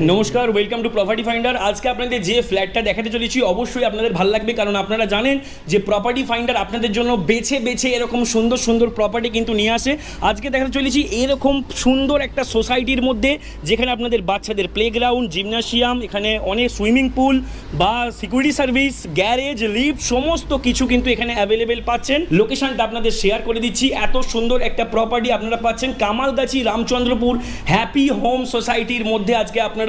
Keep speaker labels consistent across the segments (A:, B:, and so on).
A: নমস্কার welcome to property finder আজকে আপনাদের যে ফ্ল্যাটটা দেখাতে চলেছি, অবশ্যই আপনাদের ভালো লাগবে, কারণ আপনারা জানেন যে প্রপার্টি ফাইন্ডার আপনাদের জন্য বেছে বেছে এরকম সুন্দর সুন্দর প্রপার্টি কিন্তু নিয়ে আসে। আজকে দেখাতে চলেছি এরকম সুন্দর একটা সোসাইটির মধ্যে, যেখানে আপনাদের বাচ্চাদের প্লেগ্রাউন্ড জিমনাশিয়াম এখানে অনেক সুইমিং পুল বা সিকিউরিটি সার্ভিস গ্যারেজ লিফট সমস্ত কিছু কিন্তু এখানে অ্যাভেলেবেল পাচ্ছেন। লোকেশনটা আপনাদের শেয়ার করে দিচ্ছি। এত সুন্দর একটা প্রপার্টি আপনারা পাচ্ছেন। কামালগাছি, রামচন্দ্রপুর হ্যাপি হোম সোসাইটির মধ্যে আজকে আপনারা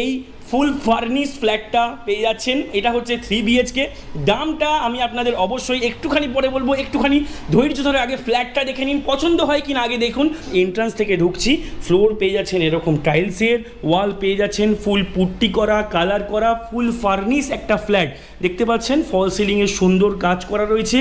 A: এই ফুল ফার্নিশ ফ্ল্যাটটা পেয়ে যাচ্ছেন। এটা হচ্ছে থ্রি বিএচকে দামটা আমি আপনাদের অবশ্যই একটুখানি পরে বলব, একটুখানি ধৈর্য ধরে আগে ফ্ল্যাটটা দেখে নিন। পছন্দ হয় কিনা আগে দেখুন। এন্ট্রান্স থেকে ঢুকছি ফ্লোর পেয়ে যাচ্ছেন এরকম টাইলসের ওয়াল পেয়ে যাচ্ছেন ফুল পুট্টি করা কালার করা ফুল ফার্নিশ একটা ফ্ল্যাট দেখতে পাচ্ছেন ফল সিলিংয়ের সুন্দর কাজ করা রয়েছে।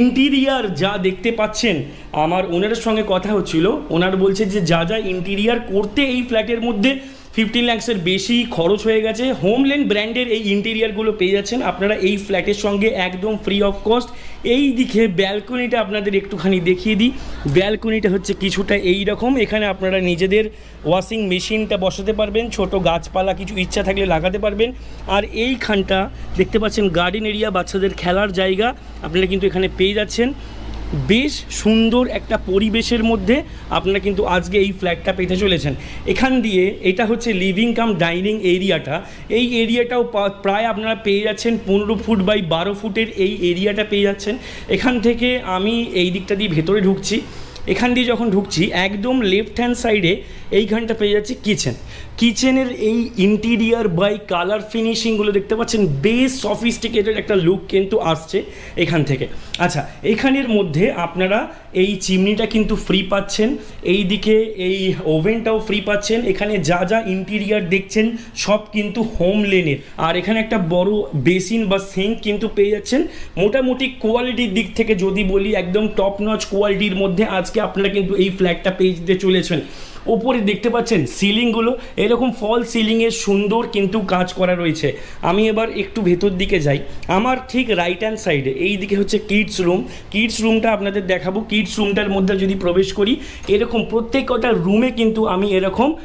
A: ইন্টিরিয়ার যা দেখতে পাচ্ছেন, আমার ওনারের সঙ্গে কথা হচ্ছিল। ওনার বলছে যে, যা যা ইন্টিরিয়ার করতে এই ফ্ল্যাটের মধ্যে ফিফটিন ল্যাক্সের বেশি খরচ হয়ে গেছে। হোমল্যান্ড ব্র্যান্ডের এই ইন্টেরিয়ারগুলো পেয়ে যাচ্ছেন। আপনারা এই ফ্ল্যাটের সঙ্গে একদম ফ্রি অফ কস্ট এই দিকে ব্যালকনিটা আপনাদের একটুখানি দেখিয়ে দিই। ব্যালকনিটা হচ্ছে কিছুটা এই রকম। এখানে আপনারা নিজেদের ওয়াশিং মেশিনটা বসাতে পারবেন। ছোট গাছপালা কিছু ইচ্ছা থাকলে লাগাতে পারবেন। আর এইখানটা দেখতে পাচ্ছেন গার্ডেন এরিয়া বাচ্চাদের খেলার জায়গা। আপনারা কিন্তু এখানে পেয়ে যাচ্ছেন। বেশ সুন্দর একটা পরিবেশের মধ্যে আপনারা কিন্তু আজকে এই ফ্ল্যাটটা পেতে চলেছেন। এখান দিয়ে এটা হচ্ছে লিভিং কাম ডাইনিং এরিয়াটা এই এরিয়াটাও প্রায় আপনারা পেয়ে যাচ্ছেন পনেরো ফুট বাই বারো ফুটের এই এরিয়াটা পেয়ে যাচ্ছেন। এখান থেকে আমি এই দিকটা দিয়ে ভেতরে ঢুকছি। এখান দিয়ে যখন ঢুকছি, একদম লেফট হ্যান্ড সাইডে এইখানটা পেয়ে যাচ্ছি কিচেন কিচেনের এই ইন্টিরিয়ার বাই কালার ফিনিশিংগুলো দেখতে পাচ্ছেন, বেশ সফিস্টিকেটেড একটা লুক কিন্তু আসছে এখান থেকে। আচ্ছা এখানের মধ্যে আপনারা এই চিমনিটা কিন্তু ফ্রি পাচ্ছেন এই দিকে এই ওভেনটাও ফ্রি পাচ্ছেন, এখানে যা যা ইন্টিরিয়ার দেখছেন, সব কিন্তু হোম লেনের আর এখানে একটা বড় বেসিন বা সিঙ্ক কিন্তু পেয়ে যাচ্ছেন। মোটামুটি কোয়ালিটির দিক থেকে যদি বলি, একদম টপ নচ কোয়ালিটির মধ্যে আজকে আপনারা কিন্তু এই ফ্ল্যাটটা পেয়ে যেতে চলেছেন। ওপরে দেখতে পাচ্ছেন সিলিংগুলো এরকম ফল সিলিংয়ের সুন্দর কিন্তু কাজ করা রয়েছে। আমি এবার একটু ভেতর দিকে যাই। আমার ঠিক রাইট হ্যান্ড সাইডে এই দিকে হচ্ছে কিডস রুম কিডস রুমটা আপনাদের দেখাবো। কিডস রুমটার মধ্যে যদি প্রবেশ করি, এরকম প্রত্যেক কটা রুমে কিন্তু আমি এরকম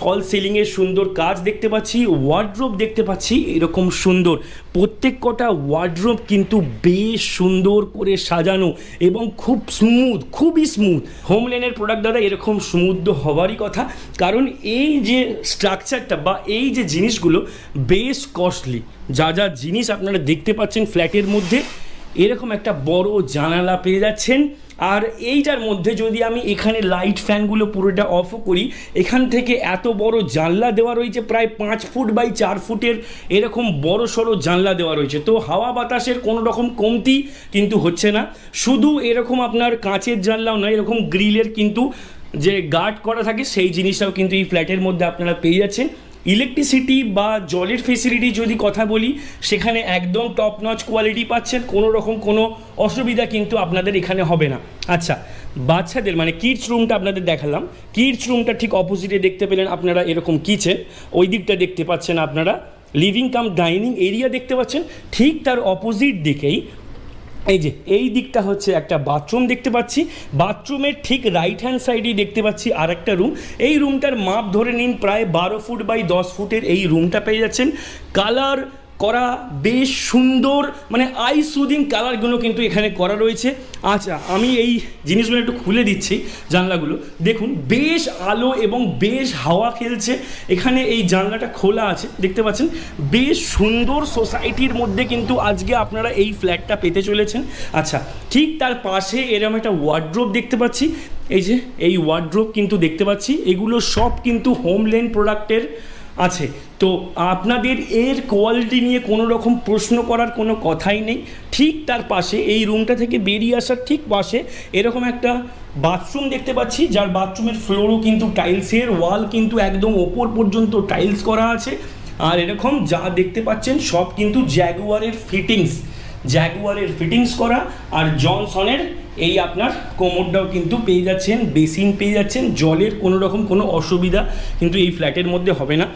A: ফল সিলিংয়ের সুন্দর কাজ দেখতে পাচ্ছি ওয়ার্ড্রোব দেখতে পাচ্ছি, এরকম সুন্দর। প্রত্যেক কটা ওয়ার্ড্রোব কিন্তু বেশ সুন্দর করে সাজানো এবং খুব স্মুথ খুবই স্মুথ হোমলেনের প্রোডাক্ট দাদা, এরকম স্মুথ হওয়ারই কথা। কারণ এই যে স্ট্রাকচারটা বা এই যে জিনিসগুলো বেশ কস্টলি যা যা জিনিস আপনারা দেখতে পাচ্ছেন ফ্ল্যাটের মধ্যে এরকম একটা বড় জানালা পেয়ে যাচ্ছেন। আর এইটার মধ্যে যদি আমি এখানে লাইট ফ্যানগুলো পুরোটা অফও করি, এখান থেকে এত বড় জানলা দেওয়া রয়েছে, প্রায় পাঁচ ফুট বাই চার ফুটের এরকম বড় সড়ো জানলা দেওয়া রয়েছে। তো হাওয়া বাতাসের কোনো রকম কমতি কিন্তু হচ্ছে না। শুধু এরকম আপনার কাঁচের জানলাও নয়, এরকম গ্রিলের কিন্তু যে গার্ড করা থাকে, সেই জিনিসটাও কিন্তু এই ফ্ল্যাটের মধ্যে আপনারা পেয়ে যাচ্ছেন। ইলেকট্রিসিটি বা জলের ফেসিলিটি যদি কথা বলি, সেখানে একদম টপ নচ কোয়ালিটি পাচ্ছেন, কোনো রকম কোনো অসুবিধা কিন্তু আপনাদের এখানে হবে না। আচ্ছা বাচ্চাদের মানে কিডস রুমটা আপনাদের দেখালাম। কিডস রুমটা ঠিক অপোজিটে দেখতে পেলেন আপনারা এরকম কিচেন ওই দিকটা দেখতে পাচ্ছেন আপনারা। লিভিং কাম ডাইনিং এরিয়া দেখতে পাচ্ছেন। ঠিক তার অপোজিট দিকেই এই যে, এই দিকটা হচ্ছে একটা বাথরুম দেখতে পাচ্ছি। বাথরুমের ঠিক রাইট হ্যান্ড সাইডেই দেখতে পাচ্ছি আর একটা রুম এই রুমটার মাপ ধরে নিন, প্রায় বারো ফুট বাই দশ ফুটের এই রুমটা পেয়ে যাচ্ছেন। কালার করা বেশ সুন্দর মানে আই সুদিং কালারগুলো কিন্তু এখানে করা রয়েছে। আচ্ছা আমি এই জিনিসগুলো একটু খুলে দিচ্ছি জানলাগুলো। দেখুন, বেশ আলো এবং বেশ হাওয়া খেলছে। এখানে এই জানলাটা খোলা আছে, দেখতে পাচ্ছেন? বেশ সুন্দর সোসাইটির মধ্যে কিন্তু আজকে আপনারা এই ফ্ল্যাটটা পেতে চলেছেন। আচ্ছা ঠিক তার পাশে এরকম একটা ওয়ার্ড্রোব দেখতে পাচ্ছি। এই যে, এই ওয়ার্ড্রোব কিন্তু দেখতে পাচ্ছি। এগুলো সব কিন্তু হোমল্যান্ড প্রোডাক্টের আছে। তো আপনাদের এর কোয়ালিটি নিয়ে কোনো রকম প্রশ্ন করার কোনো কথাই নেই। ঠিক তার পাশে, এই রুমটা থেকে বেরিয়ে আসার ঠিক পাশে এরকম একটা বাথরুম দেখতে পাচ্ছি, যার বাথরুমের ফ্লোরও কিন্তু টাইলসের ওয়াল কিন্তু একদম ওপর পর্যন্ত টাইলস করা আছে। আর এরকম যা দেখতে পাচ্ছেন সব কিন্তু জ্যাগুয়ারের ফিটিংস জ্যাগুয়ারের ফিটিংস করা আর জনসনের এই আপনার কোমরটাও কিন্তু পেয়ে যাচ্ছেন বেসিন পেয়ে যাচ্ছেন, জলের কোনো রকম কোনো অসুবিধা কিন্তু এই ফ্ল্যাটের মধ্যে হবে না।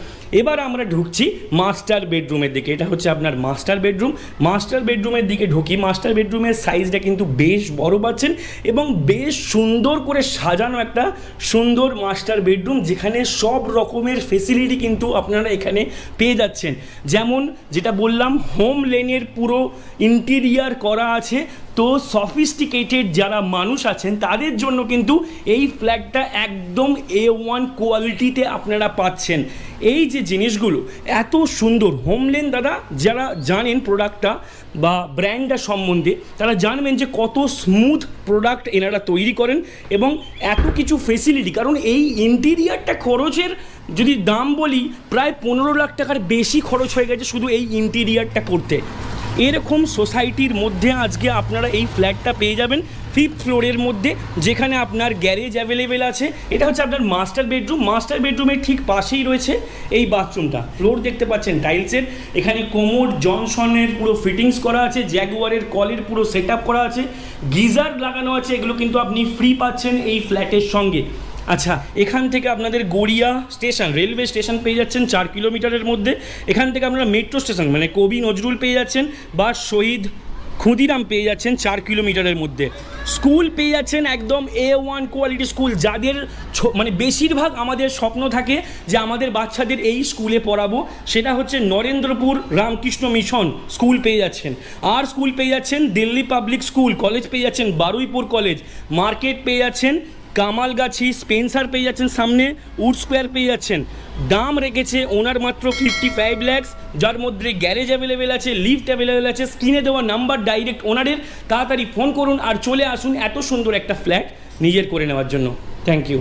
A: এবার আমরা ঢুকছি মাস্টার বেডরুমের দিকে। এটা হচ্ছে আপনার মাস্টার বেডরুম মাস্টার বেডরুমের দিকে ঢুকি। মাস্টার বেডরুমের সাইজটা কিন্তু বেশ বড় পাচ্ছেন এবং বেশ সুন্দর করে সাজানো একটা সুন্দর মাস্টার বেডরুম যেখানে সব রকমের ফেসিলিটি কিন্তু আপনারা এখানে পেয়ে যাচ্ছেন। যেমন যেটা বললাম হোম লেনের পুরো ইন্টিরিয়ার করা আছে। তো সফিস্টিকেটেড যারা মানুষ আছেন, তাদের জন্য কিন্তু এই ফ্ল্যাগটা একদম এ ওয়ান কোয়ালিটিতে আপনারা পাচ্ছেন। এই যে জিনিসগুলো, এত সুন্দর। হোমলেন দাদা, যারা জানেন প্রোডাক্টটা বা ব্র্যান্ডটা সম্বন্ধে, তারা জানবেন যে কত স্মুথ প্রোডাক্ট এনারা তৈরি করেন এবং এত কিছু ফেসিলিটি কারণ এই ইন্টিরিয়ারটা খরচের যদি দাম বলি, প্রায় পনেরো লাখ টাকার বেশি খরচ হয়ে গেছে শুধু এই ইন্টিরিয়ারটা করতে। এরকম সোসাইটির মধ্যে আজকে আপনারা এই ফ্ল্যাটটা পেয়ে যাবেন ফিফথ ফ্লোরের মধ্যে, যেখানে আপনার গ্যারেজ অ্যাভেলেবেল আছে। এটা হচ্ছে আপনার মাস্টার বেডরুম মাস্টার বেডরুমের ঠিক পাশেই রয়েছে এই বাথরুমটা ফ্লোর দেখতে পাচ্ছেন টাইলসের এখানে কোমোড জনসনের পুরো ফিটিংস করা আছে জ্যাগুয়ারের কলের পুরো সেট করা আছে। গিজার লাগানো আছে, এগুলো কিন্তু আপনি ফ্রি পাচ্ছেন এই ফ্ল্যাটের সঙ্গে। আচ্ছা এখান থেকে আপনাদের গড়িয়া স্টেশন, রেলওয়ে স্টেশন পেয়ে যাচ্ছেন চার কিলোমিটারের মধ্যে। এখান থেকে আপনারা মেট্রো স্টেশন মানে কবি নজরুল পেয়ে যাচ্ছেন বা শহীদ ক্ষুদিরাম পেয়ে যাচ্ছেন চার কিলোমিটারের মধ্যে। স্কুল পেয়ে যাচ্ছেন একদম এ ওয়ান কোয়ালিটি স্কুল যাদের মানে বেশিরভাগ আমাদের স্বপ্ন থাকে যে আমাদের বাচ্চাদের এই স্কুলে পড়াবো। সেটা হচ্ছে নরেন্দ্রপুর রামকৃষ্ণ মিশন স্কুল পেয়ে যাচ্ছেন। আর স্কুল পেয়ে যাচ্ছেন দিল্লি পাবলিক স্কুল কলেজ পেয়ে যাচ্ছেন বারুইপুর কলেজ মার্কেট পেয়ে যাচ্ছেন কামালগাছি স্পেন্সার পেয়ে যাচ্ছেন সামনে, উড স্কোয়ার পেয়ে যাচ্ছেন। দাম রেখেছে ওনার মাত্র ফিফটি ফাইভ ল্যাক্স যার মধ্যে গ্যারেজ অ্যাভেলেবেল আছে লিফট অ্যাভেলেবেল আছে, স্ক্রিনে দেওয়া নাম্বার ডাইরেক্ট ওনারের। তাড়াতাড়ি ফোন করুন আর চলে আসুন এত সুন্দর একটা ফ্ল্যাট নিজের করে নেওয়ার জন্য। Thank you